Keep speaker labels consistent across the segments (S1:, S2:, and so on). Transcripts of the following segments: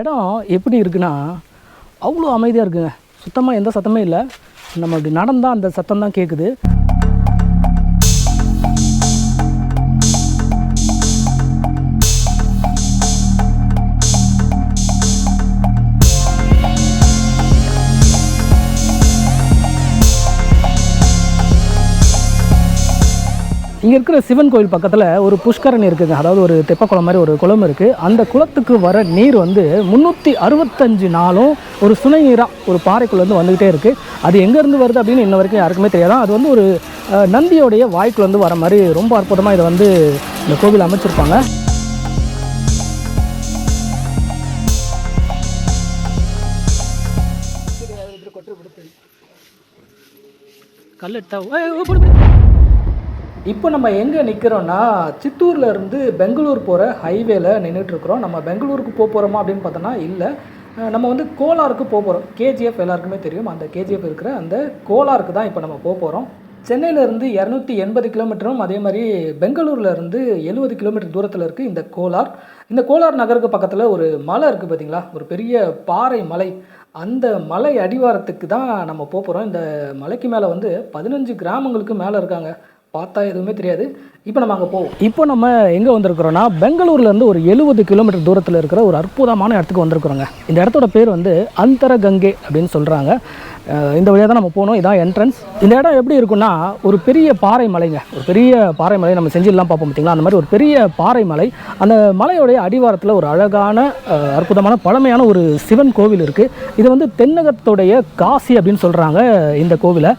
S1: இடம் எப்படி இருக்குன்னா அவ்வளோ அமைதியாக இருக்குங்க. சுத்தமாக எந்த சத்தமே இல்லை. நம்ம அப்படி நடந்தால் அந்த சத்தம் தான் கேட்குது இங்கே இருக்கிற சிவன் கோயில் பக்கத்தில் ஒரு புஷ்கரணி இருக்குதுங்க அதாவது ஒரு தெப்பக்குளம் மாதிரி ஒரு குளம் இருக்குது அந்த குளத்துக்கு வர நீர் வந்து முந்நூற்றி அறுபத்தஞ்சு நாளும் ஒரு சுனை நீராக ஒரு பாறைக்குள்ளேருந்து வந்துக்கிட்டே இருக்குது அது எங்கேருந்து வருது அப்படின்னு இன்ன வரைக்கும் யாருக்குமே தெரியாதான் அது வந்து ஒரு நந்தியோடைய வாய்க்குள்ளேருந்து வர மாதிரி ரொம்ப அற்புதமாக இதை வந்து இந்த கோவில் அமைச்சிருப்பாங்க. கல் எடுத்தா இப்போ நம்ம எங்கே நிற்கிறோன்னா சித்தூரில் இருந்து பெங்களூர் போகிற ஹைவேல நின்றுட்டுருக்குறோம் நம்ம பெங்களூருக்கு போக போகிறோமா அப்படின்னு பார்த்தோன்னா இல்லை. நம்ம வந்து கோலாருக்கு போக போகிறோம் கேஜிஎஃப் எல்லாருக்குமே தெரியும். அந்த கேஜிஎஃப் இருக்கிற அந்த கோலாருக்கு தான் இப்போ நம்ம போக போகிறோம் சென்னையிலேருந்து இரநூத்தி எண்பது கிலோமீட்டரும் அதே மாதிரி பெங்களூர்லேருந்து எழுபது கிலோமீட்டர் தூரத்தில் இருக்குது இந்த கோலார். இந்த கோலார் நகருக்கு பக்கத்தில் ஒரு மலை இருக்குது பார்த்தீங்களா ஒரு பெரிய பாறை மலை. அந்த மலை அடிவாரத்துக்கு தான் நம்ம போக போகிறோம் இந்த மலைக்கு மேலே வந்து பதினஞ்சு கிராமங்களுக்கு மேலே இருக்காங்க. பார்த்தா எதுவுமே தெரியாது. இப்போ நம்ம அங்கே போவோம். இப்போ நம்ம எங்கே வந்திருக்கிறோன்னா பெங்களூர்லேருந்து ஒரு எழுபது கிலோமீட்டர் தூரத்தில் இருக்கிற ஒரு அற்புதமான இடத்துக்கு வந்திருக்கிறோங்க. இந்த இடத்தோட பேர் வந்து அந்தரகங்கை அப்படின்னு சொல்கிறாங்க இந்த வழியாக தான் நம்ம போகணும். இதான் என்ட்ரன்ஸ் இந்த இடம் எப்படி இருக்குன்னா ஒரு பெரிய பாறை மலைங்க. ஒரு பெரிய பாறை மலை நம்ம செஞ்சிடலாம் பார்ப்போம் பார்த்தீங்களா? அந்த மாதிரி ஒரு பெரிய பாறை மலை. அந்த மலையோடைய அடிவாரத்தில் ஒரு அழகான அற்புதமான பழமையான ஒரு சிவன் கோவில் இருக்குது இது வந்து தென்னகத்துடைய காசி அப்படின்னு சொல்கிறாங்க இந்த கோவிலை.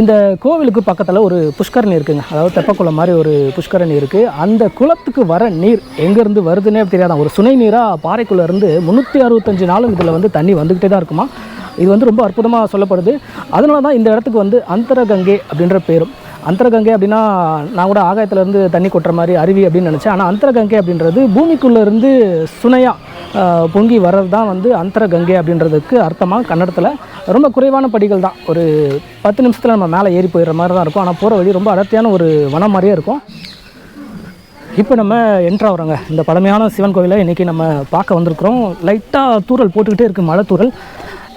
S1: இந்த கோவிலுக்கு பக்கத்தில் ஒரு புஷ்கரணி இருக்குங்க. அதாவது தெப்பக்குளம் மாதிரி ஒரு புஷ்கரணி இருக்குது அந்த குளத்துக்கு வர நீர் எங்கேருந்து வருதுன்னே தெரியாதான். ஒரு சுனை நீராக பாறைக்குள்ளே இருந்து முந்நூற்றி அறுபத்தஞ்சு நாளும் இதில் வந்து தண்ணி வந்துக்கிட்டே தான் இருக்குமா? இது வந்து ரொம்ப அற்புதமாக சொல்லப்படுது. அதனால தான் இந்த இடத்துக்கு வந்து அந்தரகங்கை அப்படின்ற பேரும். அந்தரகங்கை அப்படின்னா நான் கூட ஆகாயத்துலேருந்து தண்ணி கொட்டுற மாதிரி அருவி அப்படின்னு நினச்சேன். ஆனால் அந்தரகங்கை அப்படின்றது பூமிக்குள்ளேருந்து சுனையாக பொங்கி வர்றது தான் வந்து அந்தரகங்கை அப்படின்றதுக்கு அர்த்தமாக கன்னடத்தில். ரொம்ப குறைவான படிகள் தான். ஒரு பத்து நிமிஷத்தில் நம்ம மேலே ஏறி போயிடுற மாதிரி தான் இருக்கும். ஆனால் போகிற வழி ரொம்ப அடர்த்தியான ஒரு வனம் மாதிரியே இருக்கும். இப்போ நம்ம என்ட்ராகிறோங்க இந்த பழமையான சிவன் கோவிலை இன்றைக்கி நம்ம பார்க்க வந்திருக்கிறோம். லைட்டாக தூறல் போட்டுக்கிட்டே இருக்குது மழை தூரல்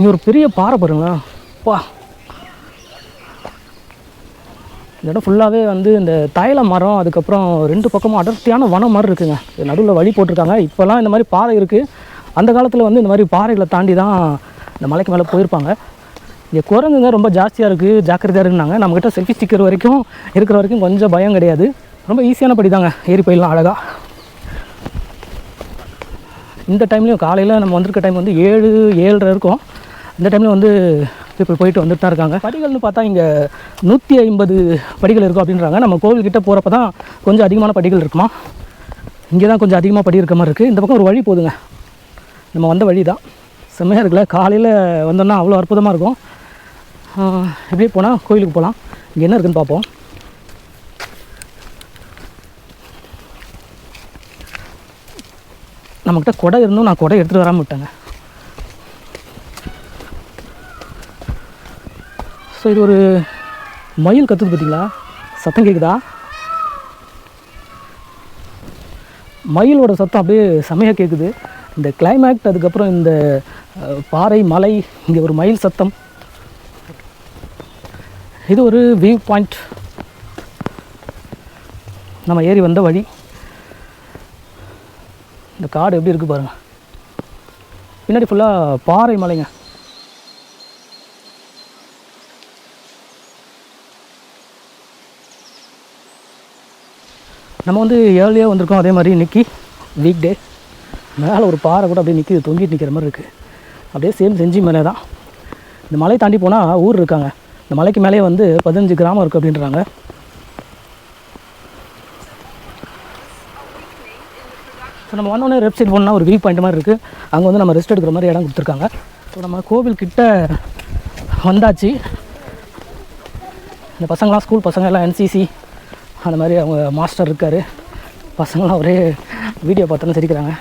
S1: இங்கே ஒரு பெரிய பாறை பாருங்களேன் பா. இந்த இடம் ஃபுல்லாகவே வந்து இந்த தைல மரம் அதுக்கப்புறம் ரெண்டு பக்கமும் அடர்த்தியான வனம் மாதிரி இருக்குங்க. நடுவில் வழி போட்டிருக்காங்க. இப்போல்லாம் இந்த மாதிரி பாறை இருக்குது அந்த காலத்தில் வந்து இந்த மாதிரி பாறைகளை தாண்டி தான் இந்த மலைக்கு மேலே போயிருப்பாங்க. இங்கே குரங்குங்க ரொம்ப ஜாஸ்தியாக இருக்குது ஜாக்கிரதையாக இருக்குனாங்க நம்மக்கிட்ட செல்ஃபி ஸ்டிக்கர் வரைக்கும் இருக்கிற வரைக்கும் கொஞ்சம் பயம் கிடையாது. ரொம்ப ஈஸியான படி தாங்க ஏறி போயிடலாம் அழகாக இந்த டைம்லேயும் காலையில் நம்ம வந்திருக்க டைம் வந்து ஏழு ஏழரை இருக்கும். இந்த டைமில் வந்து இப்போ போயிட்டு வந்துட்டு தான் இருக்காங்க. படிகள்னு பார்த்தா இங்கே நூற்றி ஐம்பது படிகள் இருக்கும் அப்படின்றாங்க. நம்ம கோவில்கிட்ட போகிறப்ப தான் கொஞ்சம் அதிகமான படிகள் இருக்குமா? இங்கே தான் கொஞ்சம் அதிகமாக படி இருக்க மாதிரி இருக்குது இந்த பக்கம் ஒரு வழி போகுதுங்க நம்ம வந்த வழி தான். செம்மையாக இருக்குல்ல? காலையில் வந்தோம்னா அவ்வளோ அற்புதமாக இருக்கும். இப்படியே போனால் கோயிலுக்கு போகலாம் இங்கே என்ன இருக்குன்னு பார்ப்போம். நம்மக்கிட்ட குடை இருந்தும் நான் குடை எடுத்துகிட்டு வராமல் விட்டேங்க. ஸோ இது ஒரு மயில் கற்றுது பார்த்தீங்களா? சத்தம் கேட்குதா மயிலோட சத்தம் அப்படியே செமையாக கேட்குது இந்த கிளைமேக்ட் அதுக்கப்புறம் இந்த பாறை மலை இங்கே ஒரு மயில் சத்தம். இது ஒரு வியூ பாயிண்ட் நம்ம ஏறி வந்த வழி. இந்த காடு எப்படி இருக்குது பாருங்கள் பின்னாடி ஃபுல்லாக பாறை மலைங்க. நம்ம வந்து ஏர்லியாக வந்திருக்கோம் அதே மாதிரி இன்றைக்கி வீக் டே மேலே ஒரு பாறை கூட அப்படியே நிற்கிது தொங்கிட்டு நிற்கிற மாதிரி இருக்குது அப்படியே சேம் செஞ்சி மேலே தான். இந்த மலை தாண்டி போனால் ஊர் இருக்காங்க. இந்த மலைக்கு மேலேயே வந்து பதினஞ்சு கிராமம் இருக்குது அப்படின்றாங்க. ஸோ நம்ம வந்தோடனே லெஃப்ட் போனால் ஒரு வியூ பாயிண்ட் மாதிரி இருக்குது அங்கே வந்து நம்ம ரெஸ்ட் எடுக்கிற மாதிரி இடம் கொடுத்துருக்காங்க. ஸோ நம்ம கோவில் கிட்ட வந்தாச்சு. இந்த பசங்களாம் ஸ்கூல் பசங்க எல்லாம் என்சிசி அந்த மாதிரி அவங்க மாஸ்டர் இருக்கார். பசங்களாம் ஒரே வீடியோ பார்த்தோன்னு சிரிக்கிறாங்க.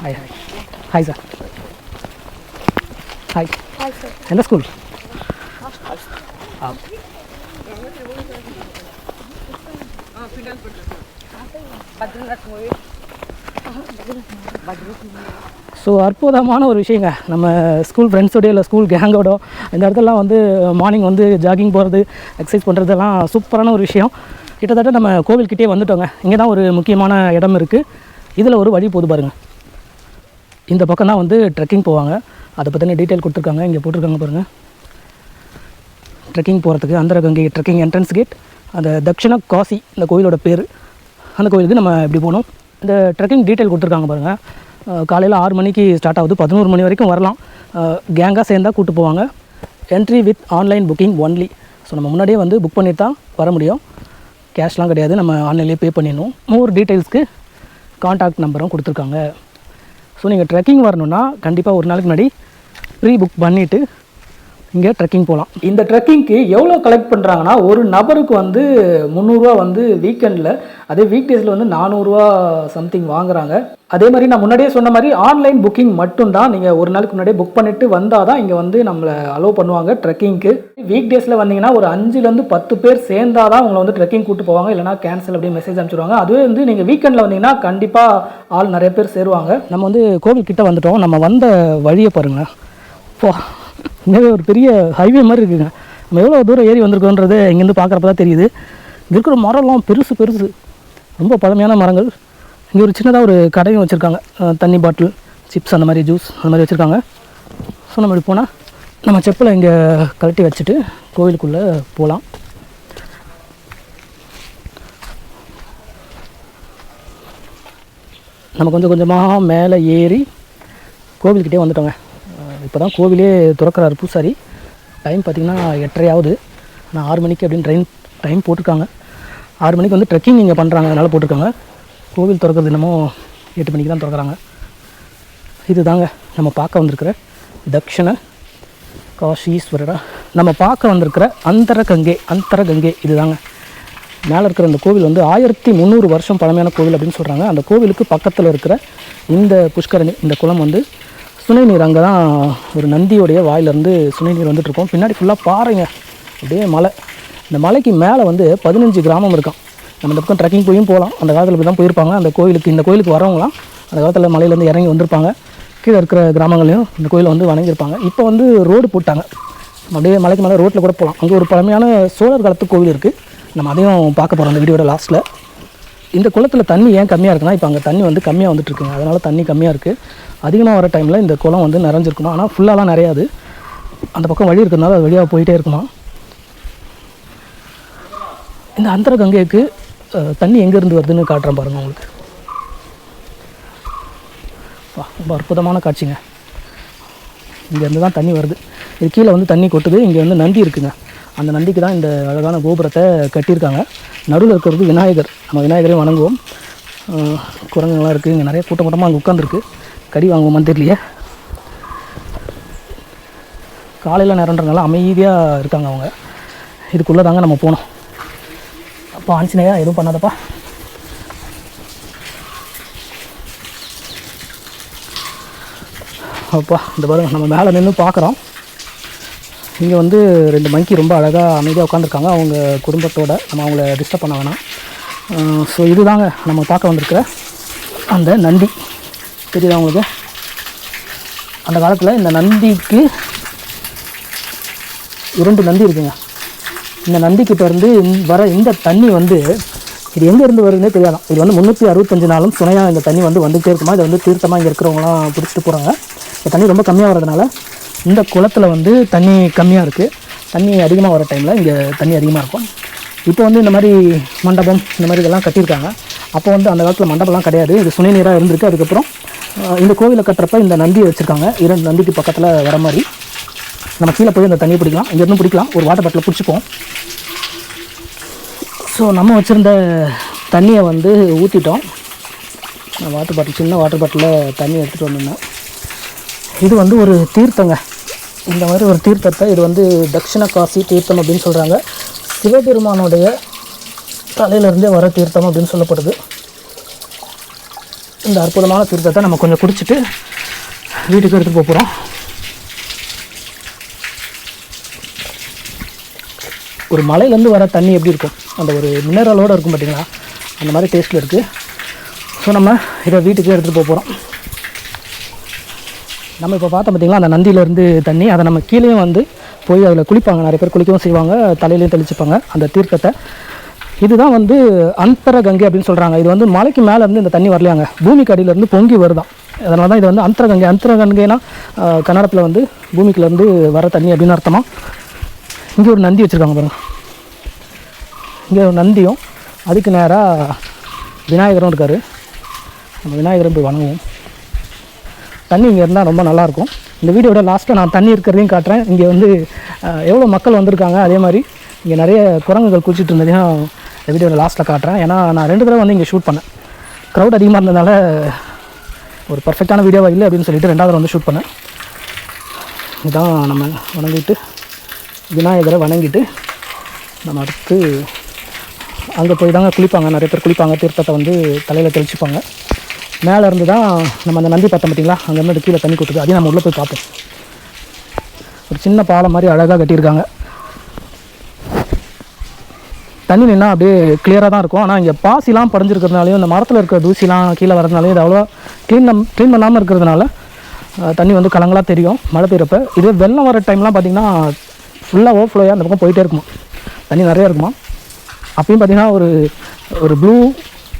S1: Hi hi hi sir hi எந்த ஸ்கூல் ஆ. ஸோ அற்புதமான ஒரு விஷயங்க. நம்ம ஸ்கூல் ஃப்ரெண்ட்ஸோடய இல்லை ஸ்கூல் கேங்கோட இந்த இடத்துலலாம் வந்து மார்னிங் வந்து ஜாகிங் போகிறது எக்ஸசைஸ் பண்ணுறதெல்லாம் சூப்பரான ஒரு விஷயம். கிட்டத்தட்ட நம்ம கோவில்கிட்டே வந்துட்டோங்க. இங்கே தான் ஒரு முக்கியமான இடம் இருக்குது இதில் ஒரு வழி போது பாருங்கள் இந்த பக்கம் தான் வந்து ட்ரெக்கிங் போவாங்க. அதை பற்றின டீட்டெயில் கொடுத்துருக்காங்க. இங்கே போட்டிருக்காங்க பாருங்கள் ட்ரெக்கிங் போகிறதுக்கு அந்தரகங்கை ட்ரெக்கிங் என்ட்ரன்ஸ் கேட் அந்த தக்ஷண காசி இந்த கோயிலோட பேர். அந்த கோயிலுக்கு நம்ம இப்படி போகணும் இந்த ட்ரெக்கிங் டீட்டெயில் கொடுத்துருக்காங்க பாருங்கள் காலையில் ஆறு மணிக்கு ஸ்டார்ட் ஆகுது. பதினோரு மணி வரைக்கும் வரலாம். கேங்காக சேர்ந்தா கூப்பிட்டு போவாங்க. Entry with online booking only so நம்ம முன்னாடியே வந்து புக் பண்ணி தான் வர முடியும். கேஷ்லாம் கிடையாது. நம்ம ஆன்லைன்லேயே பே பண்ணிடணும். மோர் டீட்டெயில்ஸ்க்கு காண்டாக்ட் நம்பரும் கொடுத்துருக்காங்க. ஸோ நீங்கள் ட்ரெக்கிங் வரணுன்னா கண்டிப்பாக ஒரு நாளைக்கு முன்னாடி ப்ரீ புக் பண்ணிவிட்டு இங்கே ட்ரெக்கிங் போகலாம். இந்த ட்ரெக்கிங்க்கு எவ்வளோ கலெக்ட் பண்ணுறாங்கன்னா ஒரு நபருக்கு வந்து முந்நூறுரூவா வந்து வீக்கெண்டில் அதே வீக் டேஸில் வந்து நானூறுரூவா சம்திங் வாங்குறாங்க. அதே மாதிரி நான் முன்னாடியே சொன்ன மாதிரி ஆன்லைன் புக்கிங் மட்டும்தான். நீங்கள் ஒரு நாளுக்கு முன்னாடியே புக் பண்ணிட்டு வந்தால் தான் இங்கே வந்து நம்மளை அலோவ் பண்ணுவாங்க ட்ரெக்கிங்க்கு வீக் டேஸில் வந்தீங்கன்னா ஒரு அஞ்சுலேருந்து பத்து பேர் சேர்ந்தாதான் தான் உங்களை வந்து ட்ரெக்கிங் கூப்பிட்டு போவாங்க. இல்லைனா கேன்சல் அப்படின்னு மெசேஜ் அனுப்பிச்சிடுவாங்க. அதுவே வந்து நீங்கள் வீக்கெண்டில் வந்தீங்கன்னா கண்டிப்பாக ஆள் நிறைய பேர் சேருவாங்க. நம்ம வந்து கோவில் கிட்டே வந்துட்டோம். நம்ம வந்த வழியை பாருங்களேன். போ. இங்கே ஒரு பெரிய ஹைவே மாதிரி இருக்குங்க. நம்ம எவ்வளோ தூரம் ஏறி வந்திருக்கோன்றது இங்கேருந்து பார்க்குறப்ப தான் தெரியுது. இங்கே இருக்கிற மரம்லாம் பெருசு பெருசு. ரொம்ப பழமையான மரங்கள். இங்கே ஒரு சின்னதாக ஒரு கடையும் வச்சுருக்காங்க. தண்ணி பாட்டில் சிப்ஸ் அந்த மாதிரி ஜூஸ் அந்த மாதிரி வச்சுருக்காங்க. ஸோ நம்ம இப்படி போனால் நம்ம செப்பலை இங்கே கழட்டி வச்சுட்டு கோவிலுக்குள்ளே போகலாம். நம்ம கொஞ்சம் கொஞ்சமாக மேலே ஏறி கோவில்கிட்டே வந்துட்டோங்க. இப்போ தான் கோவிலே திறக்கிறார் பூசாரி. டைம் பார்த்திங்கன்னா எட்டரை ஆகுது ஆனால் ஆறு மணிக்கு அப்படின்னு ட்ரெயின் டைம் போட்டிருக்காங்க. ஆறு மணிக்கு வந்து ட்ரெக்கிங் இங்கே பண்ணுறாங்க அதனால் போட்டிருக்காங்க. கோவில் திறக்கிறது என்னமோ எட்டு மணிக்கு தான் திறக்கிறாங்க. இது தாங்க நம்ம பார்க்க வந்திருக்கிற தக்ஷண காஷீஸ்வரரா நம்ம பார்க்க வந்திருக்கிற அந்தர கங்கை அந்தர கங்கை இது தாங்க மேலே இருக்கிற அந்த கோவில் வந்து ஆயிரத்தி முந்நூறு வருஷம் பழமையான கோவில் அப்படின்னு சொல்கிறாங்க அந்த கோவிலுக்கு பக்கத்தில் இருக்கிற இந்த புஷ்கரணி இந்த குளம் வந்து சுனைநீர் அங்கே தான் ஒரு நந்தியோடைய வாயிலிருந்து சுனைநீர் வந்துட்டுருக்கோம். பின்னாடி ஃபுல்லாக பாறைங்க. அப்படியே மலை. இந்த மலைக்கு மேலே வந்து பதினஞ்சு கிராமம் இருக்கான் நம்ம இந்த பக்கம் ட்ரெக்கிங் போயும் போகலாம். அந்த காலத்தில் இப்படி தான் போயிருப்பாங்க. அந்த கோயிலுக்கு இந்த கோயிலுக்கு வரவங்களாம் அந்த காலத்தில் மலையிலேருந்து இறங்கி வந்திருப்பாங்க. கீழே இருக்கிற கிராமங்களையும் இந்த கோயிலை வந்து வணங்கியிருப்பாங்க. இப்போ வந்து ரோடு போட்டாங்க. அப்படியே மலைக்கு மேலே ரோட்டில் கூட போகலாம். அங்கே ஒரு பழமையான சோழர் காலத்து கோவில் இருக்குது நம்ம அதையும் பார்க்க போகிறோம் அந்த வீடியோட லாஸ்ட்டில் இந்த குளத்தில் தண்ணி ஏன் கம்மியாக இருக்குன்னா இப்போ அங்கே தண்ணி வந்து கம்மியாக வந்துட்டுருக்குங்க. அதனால் தண்ணி கம்மியாக இருக்குது அதிகமாக வர டைமில் இந்த குளம் வந்து நிறைஞ்சிருக்குமா ஆனால் ஃபுல்லாலாம் நிறையாது. அந்த பக்கம் வழி இருக்கிறதுனால அது வழியாக போயிட்டே இருக்குமா? இந்த அந்தர கங்கைக்கு தண்ணி எங்கேருந்து வருதுன்னு காட்டுறேன் பாருங்கள் உங்களுக்கு. வா, ரொம்ப அற்புதமான காட்சிங்க. இங்கேருந்து தான் தண்ணி வருது. இது கீழே வந்து தண்ணி கொட்டுது. இங்கே வந்து நந்தி இருக்குங்க. அந்த நந்திக்கு தான் இந்த அழகான கோபுரத்தை கட்டியிருக்காங்க. நடுவில் இருக்கிறது விநாயகர். நம்ம விநாயகரையும் வணங்குவோம். குரங்குகள்லாம் இருக்குது இங்கே நிறைய கூட்டம் கூட்டமாக அங்கே உட்காந்துருக்கு கறி வாங்குவோமான்னு தெரியலையே. காலையில் நேரன்றனால அமைதியாக இருக்காங்க அவங்க. இதுக்குள்ளே தாங்க நம்ம போனோம். அப்பா ஆஞ்சநேயா எதுவும் பண்ணாதப்பா. அப்பா இந்த பாருங்க நம்ம மேலே நின்று பார்க்குறோம் இங்கே வந்து ரெண்டு மங்கி ரொம்ப அழகாக அமைதியாக உட்காந்துருக்காங்க அவங்க குடும்பத்தோடு நம்ம அவங்கள டிஸ்டர்ப் பண்ண வேணாம். ஸோ இதுதாங்க நம்ம பார்க்க வந்திருக்கிற அந்த நந்தி. தெரியுதா உங்களுக்கு? அந்த காலத்தில் இந்த நந்திக்கு இரண்டு நந்தி இருக்குங்க. இந்த நந்திக்கிட்ட இருந்து வர இந்த தண்ணி வந்து இது எங்கே இருந்து வருதுன்னே தெரியாதாம் இது வந்து முந்நூற்றி அறுபத்தஞ்சு நாளும் சுனையாக இந்த தண்ணி வந்து வந்துகிட்டே இருக்குமா? இது வந்து தீர்த்தமாக இங்கே இருக்கிறவங்களாம் பிடிச்சிட்டு போகிறாங்க இந்த தண்ணி ரொம்ப கம்மியாக வரதுனால இந்த குளத்தில் வந்து தண்ணி கம்மியாக இருக்குது தண்ணி அதிகமாக வர டைமில் இங்கே தண்ணி அதிகமாக இருக்கும். இப்போ வந்து இந்த மாதிரி மண்டபம் இந்த மாதிரி இதெல்லாம் கட்டியிருக்காங்க. அப்போ வந்து அந்த காலத்தில் மண்டபம்லாம் கிடையாது. இது சுனை நீராக இருந்திருக்கு. அதுக்கப்புறம் இந்த கோவிலை கட்டுறப்ப இந்த நந்தியை வச்சுருக்காங்க. இரண்டு நந்திக்கு பக்கத்தில் வர மாதிரி. நம்ம கீழே போய் அந்த தண்ணியை பிடிக்கலாம். இங்கேருந்து பிடிக்கலாம். ஒரு வாட்டர் பாட்டில் பிடிச்சிப்போம் ஸோ நம்ம வச்சுருந்த தண்ணியை வந்து ஊற்றிட்டோம் வாட்டர் பாட்டில் சின்ன வாட்டர் பாட்டிலில் தண்ணி எடுத்துகிட்டு வந்திருந்தேன். இது வந்து ஒரு தீர்த்தங்க. இந்த மாதிரி ஒரு தீர்த்தத்தை இது வந்து தக்ஷண காசி தீர்த்தம் அப்படின்னு சொல்கிறாங்க சிவபெருமானுடைய தலையிலேருந்தே வர தீர்த்தம் அப்படின்னு சொல்லப்படுது. இந்த அற்புதமான தீர்த்தத்தை நம்ம கொஞ்சம் குடிச்சிட்டு வீட்டுக்கு எடுத்துகிட்டு போக போகிறோம் ஒரு மலையிலேருந்து வர தண்ணி எப்படி இருக்கும்? அந்த ஒரு மினரலோடு இருக்கும் பார்த்தீங்களா அந்த மாதிரி டேஸ்ட்டில் இருக்குது ஸோ நம்ம இதை வீட்டுக்கு எடுத்துகிட்டு போக போகிறோம் நம்ம இப்போ பார்த்தோம் பார்த்தீங்களா அந்த நந்தியிலேருந்து தண்ணி அதை நம்ம கீழேயும் வந்து போய் அதில் குளிப்பாங்க. நிறைய பேர் குளிக்கவும் செய்வாங்க தலையிலையும் தெளிச்சுப்பாங்க அந்த தீர்க்கத்தை இதுதான் வந்து அந்தர கங்கை அப்படின்னு சொல்கிறாங்க இது வந்து மலைக்கு மேலே இருந்து இந்த தண்ணி வரலையாங்க. பூமிக்கு அடியிலேருந்து பொங்கி வருதான். அதனால தான் இது வந்து அந்தர கங்கை. அந்தர கங்கைனா கன்னடத்தில் வந்து பூமிக்குலேருந்து வர தண்ணி அப்படின்னு அர்த்தமாக இங்கே ஒரு நந்தி வச்சுருக்காங்க பாருங்கள் இங்கே ஒரு நந்தியும் அதுக்கு நேராக விநாயகரும் இருக்கார். நம்ம விநாயகரும் போய் வணங்குவோம். தண்ணி இங்கே இருந்தால் ரொம்ப நல்லாயிருக்கும் இந்த வீடியோட லாஸ்ட்டாக நான் தண்ணி இருக்கிறதையும் காட்டுறேன். இங்கே வந்து எவ்வளோ மக்கள் வந்திருக்காங்க அதே மாதிரி இங்கே நிறைய குரங்குகள் குளிச்சுட்டு இருந்ததையும் இந்த வீடியோட லாஸ்ட்டில் காட்டுறேன். ஏன்னா நான் ரெண்டு தடவை வந்து இங்கே ஷூட் பண்ணேன். க்ரௌட் அதிகமாக இருந்ததுனால ஒரு பர்ஃபெக்டான வீடியோவாக இல்லை அப்படின்னு சொல்லிட்டு ரெண்டாவது வந்து ஷூட் பண்ணேன். இதான் நம்ம வணங்கிட்டு விநாயகரை வணங்கிட்டு நம்ம அடுத்து அங்கே போய் தாங்க குளிப்பாங்க. நிறைய பேர் குளிப்பாங்க தீர்த்தத்தை வந்து தலையில் தெளிச்சுப்பாங்க. மேலே இருந்து தான் நம்ம அந்த நந்தி பார்த்தோம் பார்த்தீங்களா? அங்கேருந்து கீழே தண்ணி கொட்டுது. அதையும் நம்ம உள்ளே போய் பார்ப்போம். ஒரு சின்ன பாலம் மாதிரி அழகாக கட்டியிருக்காங்க. தண்ணி நின்னா அப்படியே கிளியராக தான் இருக்கும். ஆனால் இங்கே பாசிலாம் படைஞ்சிருக்கிறதுனாலையும் இந்த மரத்தில் இருக்கிற தூசிலாம் கீழே வரதுனாலையும் இது அவ்வளோ க்ளீன் நம் க்ளீன் பண்ணாமல் இருக்கிறதுனால தண்ணி வந்து கலங்களாக தெரியும். மழை பெய்யறப்ப. இதுவே வெள்ளம் வர டைம்லாம் பார்த்திங்கன்னா ஃபுல்லாக ஓவர்ஃப்ளோயாக அந்த பக்கம் போயிட்டே இருக்குமா தண்ணி நிறையா இருக்குமா அப்பயும் பார்த்தீங்கன்னா ஒரு ஒரு ப்ளூ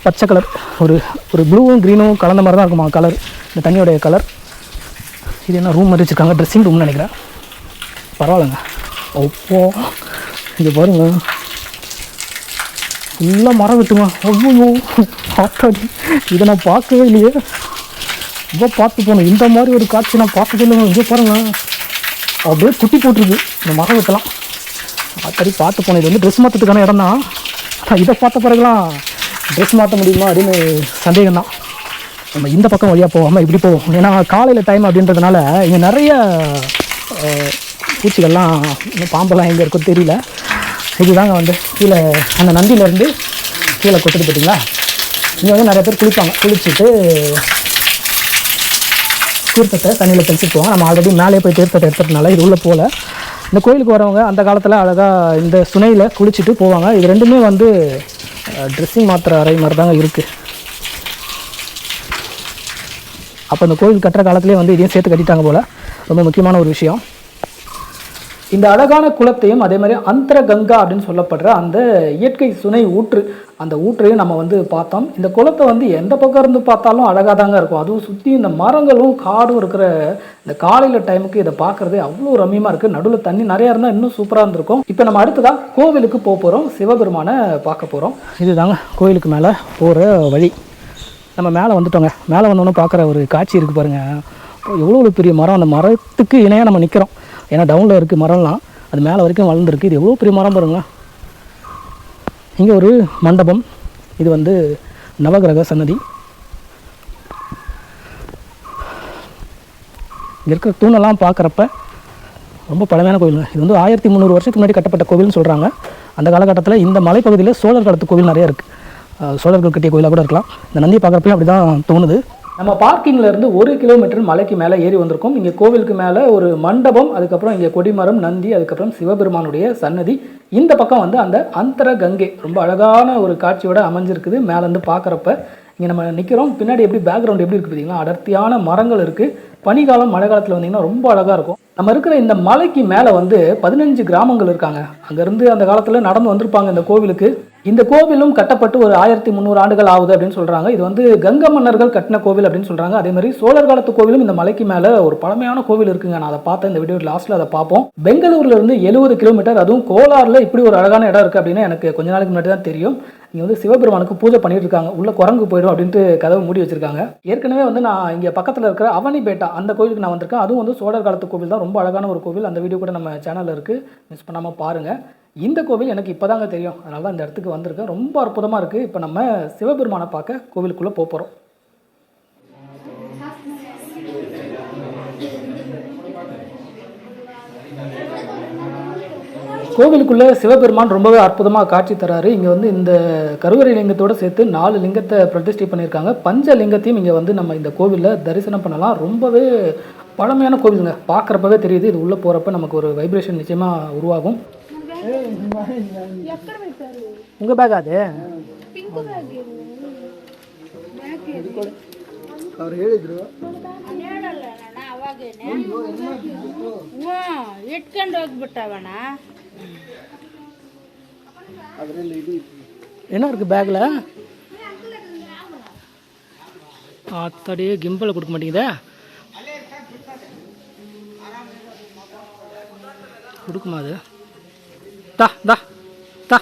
S1: பச்சை கலர் ஒரு ஒரு ப்ளூவும் க்ரீனும் கலந்த மாதிரி தான் இருக்குமா கலர் இந்த தண்ணியோடைய கலர் இது என்ன ரூம் மாதிரி வச்சுருக்காங்க? ட்ரெஸ்ஸிங் ரூம்னு நினைக்கிறேன். பரவாயில்லைங்க. ஒப்போ இங்கே பாருங்க. ஃபுல்லாக மரம் வெட்டுங்க. அவ்வளோ ஆத்தாடி இதை நான் பார்க்கவே இல்லையே. ரொம்ப பார்த்து போகணும் இந்த மாதிரி ஒரு காட்சி நான் பார்த்ததே இல்லைங்க. இங்கே பாருங்கள் அப்படியே குட்டி போட்டிருக்கு. இந்த மரம் வெட்டலாம். ஆத்தாடி பார்த்து போனேன் இது வந்து ட்ரெஸ் மாற்றத்துக்கான இடம் தான் இதை பார்த்த பிறகுலாம் ட்ரெஸ் மாற்ற முடியுமா அப்படின்னு சந்தேகம் தான் நம்ம இந்த பக்கம் வழியாக போகாமல் இப்படி போவோம். ஏன்னா காலையில் டைம் அப்படின்றதுனால இங்கே நிறைய பூச்சிகள்லாம் இன்னும் பாம்பெல்லாம் எங்கே இருக்கோ தெரியல. இதுதாங்க வந்து கீழே அந்த நந்தியிலேருந்து கீழே கொட்டுட்டு போட்டிங்களா இங்கே வந்து நிறைய பேர் குளிப்பாங்க. குளிச்சுட்டு தீர்த்தத்தை தண்ணியில் தெளிச்சுட்டு நம்ம ஆல்ரெடி மேலே போய் தீர்த்தத்தை எடுத்ததுனால இது உள்ளே போகல இந்த கோயிலுக்கு வரவங்க அந்த காலத்தில் அழகாக இந்த சுனையில் குளிச்சுட்டு போவாங்க. இது ரெண்டுமே வந்து ட்ரெஸ்ஸிங் மாத்திரை அறை மாதிரி தாங்க இருக்குது அப்போ இந்த கோயில் கட்டுற காலத்துலேயே வந்து இதையும் சேர்த்து கட்டிட்டாங்க போல். ரொம்ப முக்கியமான ஒரு விஷயம். இந்த அழகான குளத்தையும் அதே மாதிரி அந்தர கங்கா அப்படின்னு சொல்லப்படுற அந்த இயற்கை சுனை ஊற்று அந்த ஊற்றையும் நம்ம வந்து பார்த்தோம். இந்த குளத்தை வந்து எந்த பக்கம் இருந்து பார்த்தாலும் அழகாக தாங்க இருக்கும். அதுவும் சுற்றி இந்த மரங்களும் காடும் இருக்கிற இந்த காலையில் டைமுக்கு இதை பார்க்குறதே அவ்வளோ ரம்மியமாக இருக்குது நடுவில் தண்ணி நிறையா இருந்தால் இன்னும் சூப்பராக இருந்திருக்கும். இப்போ நம்ம அடுத்ததாக கோவிலுக்கு போக போகிறோம் சிவபெருமானை பார்க்க போகிறோம் இதுதாங்க கோவிலுக்கு மேலே போகிற வழி. நம்ம மேலே வந்துட்டோங்க. மேலே வந்தோன்னே பார்க்குற ஒரு காட்சி இருக்குது பாருங்கள் எவ்வளோ ஒரு பெரிய மரம். அந்த மரத்துக்கு இணையாக நம்ம நிற்கிறோம் ஏன்னா டவுனில் இருக்குது மரம்லாம் அது மேலே வரைக்கும் வளர்ந்துருக்கு. இது எவ்வளோ பெரிய மரம் பாருங்களேன் இங்கே ஒரு மண்டபம். இது வந்து நவகிரக சன்னதி. இங்கே இருக்கிற தூணெல்லாம் பார்க்குறப்ப ரொம்ப பழமையான கோயிலுங்க இது வந்து ஆயிரத்தி முந்நூறு வருஷத்துக்கு முன்னாடி கட்டப்பட்ட கோவில்னு சொல்கிறாங்க அந்த காலகட்டத்தில் இந்த மலைப்பகுதியில் சோழர் காலத்து கோவில் நிறைய இருக்குது சோழர்கள் கட்டிய கோயிலாக கூட இருக்கலாம். இந்த நந்தியை பார்க்குறப்பையும் அப்படி தான் தோணுது. நம்ம பார்க்கிங்லேருந்து ஒரு கிலோமீட்டர் மலைக்கு மேலே ஏறி வந்திருக்கோம். இங்கே கோவிலுக்கு மேலே ஒரு மண்டபம் அதுக்கப்புறம் இங்கே கொடிமரம் நந்தி அதுக்கப்புறம் சிவபெருமானுடைய சன்னதி. இந்த பக்கம் வந்து அந்த அந்தர கங்கை ரொம்ப அழகான ஒரு காட்சியோட அமைஞ்சிருக்குது மேலேருந்து பார்க்குறப்ப. இங்கே நம்ம நிற்கிறோம் பின்னாடி எப்படி பேக்ரவுண்ட் எப்படி இருக்குது பார்த்தீங்களா அடர்த்தியான மரங்கள் இருக்குது பனிக்காலம் மழை காலத்தில் வந்தீங்கன்னா ரொம்ப அழகாக இருக்கும். நம்ம இருக்கிற இந்த மலைக்கு மேலே வந்து பதினஞ்சு கிராமங்கள் இருக்காங்க. அங்கேருந்து அந்த காலத்தில் நடந்து வந்திருப்பாங்க இந்த கோவிலுக்கு. இந்த கோவிலும் கட்டப்பட்டு ஒரு ஆயிரத்தி முந்நூறு ஆண்டுகள் ஆகுது அப்படின்னு சொல்கிறாங்க இது வந்து கங்க மன்னர்கள் கட்டின கோவில் அப்படின்னு சொல்கிறாங்க அதே மாதிரி சோழர் காலத்து கோவிலும் இந்த மலைக்கு மேலே ஒரு பழமையான கோவில் இருக்குங்க. நான் அதை பார்த்தேன். இந்த வீடியோ லாஸ்ட்டில் அதை பார்ப்போம். பெங்களூர்ல இருந்து எழுபது கிலோமீட்டர் அதுவும் கோலாரில் இப்படி ஒரு அழகான இடம் இருக்குது அப்படின்னு எனக்கு கொஞ்ச நாளைக்கு முன்னாடி தான் தெரியும். இங்கே வந்து சிவபெருமானுக்கு பூஜை பண்ணிட்டு இருக்காங்க உள்ள குரங்கு போயிடும் அப்படின்ட்டு கதவை மூடி வச்சிருக்காங்க. ஏற்கனவே வந்து நான் இங்கே பக்கத்தில் இருக்கிற அவனி பேட்டா அந்த கோயிலுக்கு நான் வந்திருக்கேன். அதுவும் வந்து சோழர் காலத்து கோவில் தான். ரொம்ப அழகான ஒரு கோவில். அந்த வீடியோ கூட நம்ம சேனலில் இருக்குது மிஸ் பண்ணாமல் பாருங்கள் இந்த கோவில் எனக்கு இப்போதாங்க தெரியும். அதனால தான் இந்த இடத்துக்கு வந்திருக்கேன். ரொம்ப அற்புதமாக இருக்குது இப்போ நம்ம சிவபெருமானை பார்க்க கோவிலுக்குள்ளே போக போகிறோம் கோவிலுக்குள்ளே சிவபெருமான் ரொம்பவே அற்புதமாக காட்சி தராரு இங்கே வந்து இந்த கருவறை லிங்கத்தோடு சேர்த்து நாலு லிங்கத்தை பிரதிஷ்டை பண்ணியிருக்காங்க பஞ்ச லிங்கத்தையும் இங்கே வந்து நம்ம இந்த கோவிலில் தரிசனம் பண்ணலாம் ரொம்பவே பழமையான கோவிலுங்க பார்க்குறப்பவே தெரியுது இது உள்ளே போகிறப்ப நமக்கு ஒரு வைப்ரேஷன் நிச்சயமாக உருவாகும் உங்கள் பேக் அது ಅವ್ರು ಹೇಳಿದ್ರು
S2: ಹೇಳಲ್ಲ ಅಣ್ಣ ಅವಾಗೇನೆ ಹ್ಞೂ ಇಟ್ಕೊಂಡು ಹೋಗ್ಬಿಟ್ಟವಣ್ಣ
S1: ಅದರಲ್ಲಿ ಇದು என்ன இருக்குது பேக்கில் ஆத்தாடியே கிம்பல் கொடுக்க மாட்டேங்குதே. கொடுக்குமா அது? தா தா தா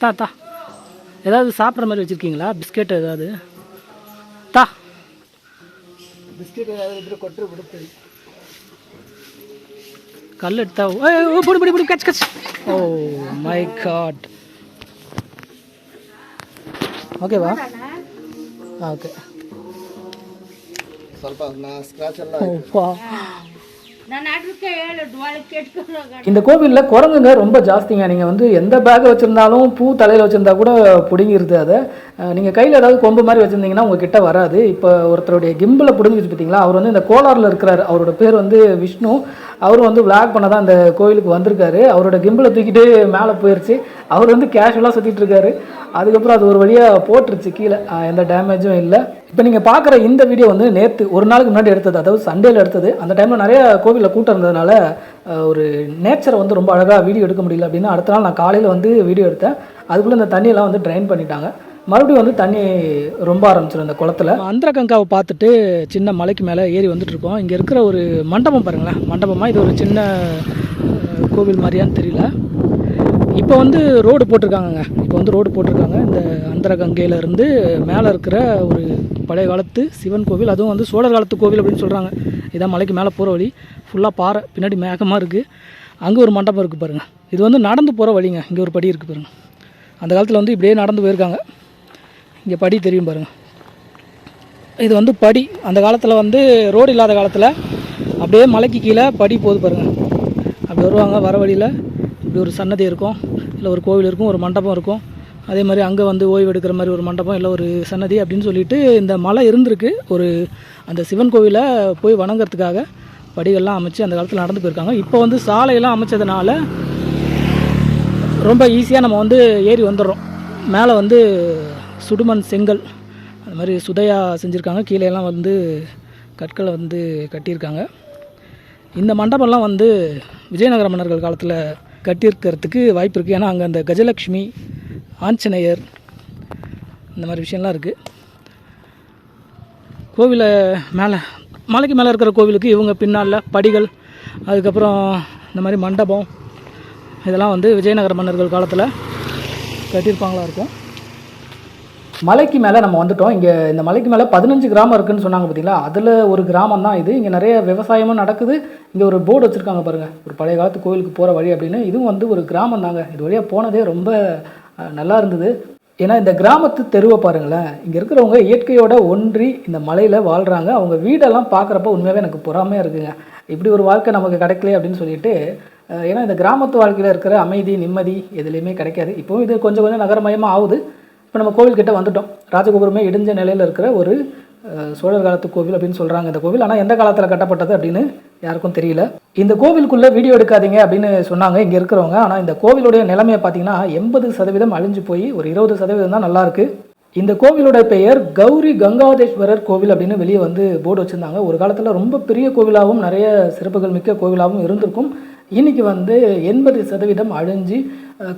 S1: தா தா. ஏதாவது சாப்பிட்ற மாதிரி வச்சுருக்கீங்களா? பிஸ்கெட் ஏதாவது? தா. பிஸ்கெட் ஏதாவது கொட்டு கொடுத்து கல் எடுத்தா ஏய், ஓ புடி புடி புடி catch catch oh my god ಓಕೆವಾ okay
S3: ಸ್ವಲ್ಪ ನಾ ಸ್ಕ್ರಾಚ್ ಎಲ್ಲ
S2: ನಾನು ಅದಕ್ಕೆ ಹೇಳು ಒಳಗೆ ಕೆಟ್ಕೊಂಡು ಹೋಗೋಣ
S1: இந்த கோவிலில் குரங்குங்க ரொம்ப ஜாஸ்திங்க நீங்கள் வந்து எந்த பேக்கை வச்சுருந்தாலும் பூ தலையில் வச்சுருந்தா கூட பிடுங்கிருது அதை நீங்கள் கையில் ஏதாவது கொம்பு மாதிரி வச்சுருந்தீங்கன்னா உங்ககிட்ட வராது இப்போ ஒருத்தருடைய கிம்பில் பிடுங்கிச்சு பார்த்தீங்களா அவர் வந்து இந்த கோலாரில் இருக்கிறார் அவரோட பேர் வந்து விஷ்ணு அவர் வந்து விளாக் பண்ண தான் அந்த கோவிலுக்கு வந்திருக்காரு. அவரோட கிம்பில் தூக்கிட்டு மேலே போயிடுச்சு அவர் வந்து கேஷுவலாக சுற்றிட்டு இருக்காரு. அதுக்கப்புறம் அது ஒரு வழியாக போட்டுருச்சு. கீழே எந்த டேமேஜும் இல்லை. இப்போ நீங்கள் பார்க்குற இந்த வீடியோ வந்து நேற்று ஒரு நாளுக்கு முன்னாடி எடுத்தது. அதாவது சண்டேல எடுத்தது. அந்த டைமில் நிறைய கோவிலில் கூட்டம் இருந்ததுனால ஒரு நேச்சரை வந்து ரொம்ப அழகாக வீடியோ எடுக்க முடியல அப்படின்னு அடுத்த நாள் நான் காலையில் வந்து வீடியோ எடுத்தேன். அதுக்குள்ளே இந்த தண்ணியெல்லாம் வந்து ட்ரைன் பண்ணிட்டாங்க. மறுபடியும் வந்து தண்ணி ரொம்ப ஆரம்பிச்சிடும் இந்த குளத்துல. அந்திரகங்காவை பார்த்துட்டு சின்ன மலைக்கு மேலே ஏறி வந்துட்டு இருக்கோம். இங்கே இருக்கிற ஒரு மண்டபம் பாருங்களேன். மண்டபமாக இது ஒரு சின்ன கோவில் மாதிரியான்னு தெரியல. இப்போ வந்து ரோடு போட்டிருக்காங்கங்க. இப்போ வந்து ரோடு போட்டிருக்காங்க. இந்த அந்தரகங்கையிலேருந்து மேலே இருக்கிற ஒரு பழைய காலத்து சிவன் கோவில் அதுவும் வந்து சோழர் காலத்து கோவில் அப்படின்னு சொல்கிறாங்க இதான் மலைக்கு மேலே போகிற வழி. ஃபுல்லாக பாறை பின்னாடி மேகமாக இருக்குது அங்கே ஒரு மண்டபம் இருக்குது பாருங்கள் இது வந்து நடந்து போகிற வழிங்க. இங்கே ஒரு படி இருக்குது பாருங்கள் அந்த காலத்தில் வந்து இப்படியே நடந்து போயிருக்காங்க. இங்கே படி தெரியும் பாருங்கள் இது வந்து படி. அந்த காலத்தில் வந்து ரோடு இல்லாத காலத்தில் அப்படியே மலைக்கு கீழே படி போகுது பாருங்கள் அப்படி வருவாங்க வர வழியில் இப்படி ஒரு சன்னதி இருக்கும். இல்லை ஒரு கோவில் இருக்கும் ஒரு மண்டபம் இருக்கும். அதே மாதிரி அங்கே வந்து ஓய்வு எடுக்கிற மாதிரி ஒரு மண்டபம் இல்லை ஒரு சன்னதி அப்படின்னு சொல்லிட்டு இந்த மலை இருந்திருக்கு. ஒரு அந்த சிவன் கோவிலை போய் வணங்குறதுக்காக படிகள்லாம் அமைச்சு அந்த காலத்தில் நடந்து போயிருக்காங்க. இப்போ வந்து சாலையெல்லாம் அமைச்சதுனால ரொம்ப ஈஸியாக நம்ம வந்து ஏறி வந்துடுறோம். மேலே வந்து சுடுமண் செங்கல் அது மாதிரி சுதையா செஞ்சுருக்காங்க. கீழேலாம் வந்து கற்களை வந்து கட்டியிருக்காங்க. இந்த மண்டபம்லாம் வந்து விஜயநகர மன்னர்கள் காலத்தில் கட்டியிருக்கிறதுக்கு வாய்ப்பு இருக்குது ஏன்னா அங்கே அந்த கஜலக்ஷ்மி ஆஞ்சநேயர் இந்த மாதிரி விஷயம்லாம் இருக்குது கோவிலை மேலே மலைக்கு மேலே இருக்கிற கோவிலுக்கு இவங்க பின்னால் படிகள் அதுக்கப்புறம் இந்த மாதிரி மண்டபம் இதெல்லாம் வந்து விஜயநகர மன்னர்கள் காலத்தில் கட்டியிருப்பாங்களா இருக்கும். மலைக்கு மேலே நம்ம வந்துட்டோம். இங்கே இந்த மலைக்கு மேலே பதினஞ்சு கிராமம் இருக்குன்னு சொன்னாங்க பார்த்தீங்களா அதில் ஒரு கிராமம் தான் இது. இங்கே நிறைய விவசாயமும் நடக்குது. இங்கே ஒரு போர்டு வச்சுருக்காங்க பாருங்கள் ஒரு பழைய காலத்து கோவிலுக்கு போகிற வழி அப்படின்னு. இதுவும் வந்து ஒரு கிராமம் தாங்க. இது வழியாக போனதே ரொம்ப நல்லா இருந்தது. ஏன்னா இந்த கிராமத்து தெருவை பாருங்களேன். இங்கே இருக்கிறவங்க இயற்கையோட ஒன்றி இந்த மலையில் வாழ்கிறாங்க அவங்க வீடெல்லாம் பார்க்குறப்ப உண்மையாகவே எனக்கு பொறாமையாக இருக்குங்க. இப்படி ஒரு வாழ்க்கை நமக்கு கிடைக்கல அப்படின்னு சொல்லிட்டு ஏன்னா இந்த கிராமத்து வாழ்க்கையில் இருக்கிற அமைதி நிம்மதி எதுலேயுமே கிடைக்காது. இப்போவும் இது கொஞ்சம் கொஞ்சம் நகரமயமாக ஆகுது. இப்போ நம்ம கோவில்கிட்ட வந்துட்டோம். ராஜகோபுரமே இடிஞ்ச நிலையில் இருக்கிற ஒரு சோழர் காலத்து கோவில் அப்படின்னு சொல்கிறாங்க இந்த கோவில். ஆனால் எந்த காலத்தில் கட்டப்பட்டது அப்படின்னு யாருக்கும் தெரியல. இந்த கோவிலுக்குள்ளே வீடியோ எடுக்காதீங்க அப்படின்னு சொன்னாங்க இங்கே இருக்கிறவங்க. ஆனால் இந்த கோவிலுடைய நிலைமையை பார்த்தீங்கன்னா எண்பது சதவீதம் அழிஞ்சு போய் ஒரு இருபது சதவீதம் தான் நல்லாயிருக்கு இந்த கோவிலோட பெயர் கௌரி கங்காதேஸ்வரர் கோவில் அப்படின்னு வெளியே வந்து போர்டு வச்சுருந்தாங்க. ஒரு காலத்தில் ரொம்ப பெரிய கோவிலாகவும் நிறைய சிறப்புகள் மிக்க கோவிலாகவும் இருந்திருக்கும். இன்னைக்கு வந்து எண்பது சதவீதம் அழிஞ்சு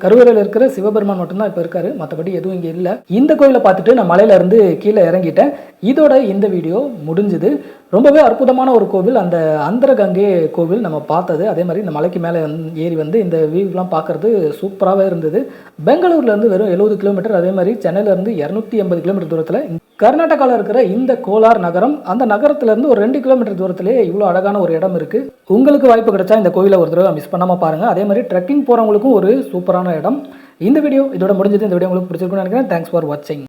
S1: கருவறையில் இருக்கிற சிவபெருமான் மட்டும்தான் இப்போ இருக்காரு. மற்றபடி எதுவும் இங்கே இல்லை. இந்த கோயிலை பார்த்துட்டு நான் மலையில இருந்து கீழே இறங்கிட்டேன். இதோட இந்த வீடியோ முடிஞ்சுது. ரொம்பவே அற்புதமான ஒரு கோவில். அந்த அந்தரகங்கே கோவில் நம்ம பார்த்தது. அதே மாதிரி இந்த மலைக்கு மேலே ஏறி வந்து இந்த வியூலாம் பார்க்கறது சூப்பராகவே இருந்தது. பெங்களூர்லேருந்து வெறும் எழுபது கிலோமீட்டர். அதே மாதிரி சென்னையிலேருந்து இரநூத்தி எண்பது கிலோமீட்டர் தூரத்தில் கர்நாடகாவில் இருக்கிற இந்த கோலார் நகரம் அந்த நகரத்துலேருந்து ஒரு ரெண்டு கிலோமீட்டர் தூரத்திலே இவ்வளோ அழகான ஒரு இடம் இருக்குது உங்களுக்கு வாய்ப்பு கிடைச்சா இந்த கோயிலை ஒரு தடவை மிஸ் பண்ணாமல் பாருங்கள் அதே மாதிரி ட்ரெக்கிங் போகிறவங்களுக்கும் ஒரு சூப்பர் சூப்பரான இடம். இந்த வீடியோ இதோட முடிஞ்சது. இந்த வீடியோ உங்களுக்கு பிடிச்சிருக்குன்னு நினைக்கிறேன். தேங்க்ஸ் ஃபார் வாட்சிங்